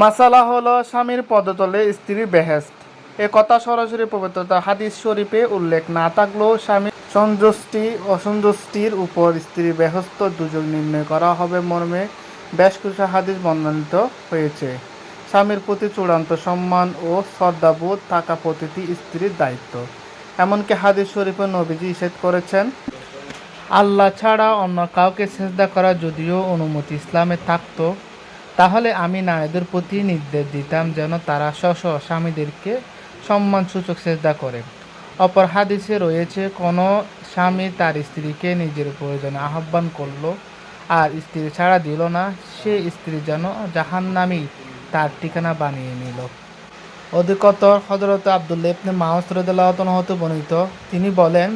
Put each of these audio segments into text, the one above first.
মাসালা হলো স্বামীর পদতলে স্ত্রীর বেহেস্ত এ কথা সরাসরি পবিত্রতা হাদিস শরীফে উল্লেখ না থাকলেও স্বামীর সন্তুষ্টি, অসন্তুষ্টির উপর স্ত্রীর বেহস্ত দুযোগ নির্ণয় করা হবে মর্মে বেশ কিছু হাদিস বর্ণিত হয়েছে। স্বামীর প্রতি চূড়ান্ত সম্মান ও শ্রদ্ধাবোধ থাকা প্রতিটি স্ত্রীর দায়িত্ব। এমনকি হাদিস শরীফে নবীজি নিষেধ করেছেন, আল্লাহ ছাড়া অন্য কাউকে সেজদা করা যদিও অনুমতি ইসলামে থাকতো। তাহলে আমি নারীদের প্রতি নির্দেশ দিতাম যেন তারা স্ব স্ব স্বামীদেরকে সম্মানসূচক সেজদা করে। অপর হাদিসে রয়েছে, কোনো স্বামী তার স্ত্রীকে নিজের প্রয়োজনে আহ্বান করল আর স্ত্রী ছাড়া দিল না, সে স্ত্রী যেন জাহান্নামি তার ঠিকানা বানিয়ে নিল। অধিকতর হজরত আবদুল্লা ইবনে মাউস রদুল্লাহ হতে বর্ণিত, তিনি বলেন,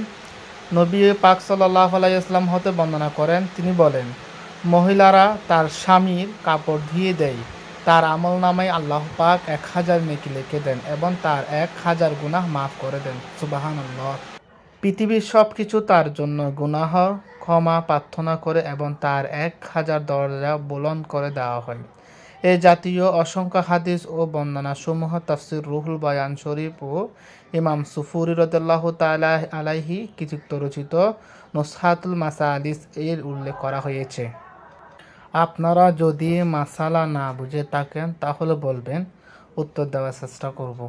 নবী পাক সাল্লাহ আলাইসলাম হতে বর্ণনা করেন, তিনি বলেন মহিলারা তার স্বামীর কাপড় ধুয়ে দেয়। তার আমল নামায় আল্লাহ পাক এক হাজার নেকি লিখে দেন এবং তার এক হাজার গুনাহ মাফ করে দেন। সুবাহান আল্লাহ পৃথিবীর সব কিছু তার জন্য গুনাহ, ক্ষমা প্রার্থনা করে এবং তার এক হাজার দরজা বুলন্দ করে দেওয়া হয়। এ জাতীয় অসংখ্য হাদিস ও বর্ণনা সমূহ তাফসির রুহুল বয়ান শরীফ ও ইমাম সুফুরি রদাল্লাহ তালা আলাইহি কৃতিত্ব রচিত নুসহাতুল মাসালিস এর উল্লেখ করা হয়েছে। আপনারা যদি মাসালা না বুঝে থাকেন তাহলে বলবেন উত্তর দেওয়ার চেষ্টা করব।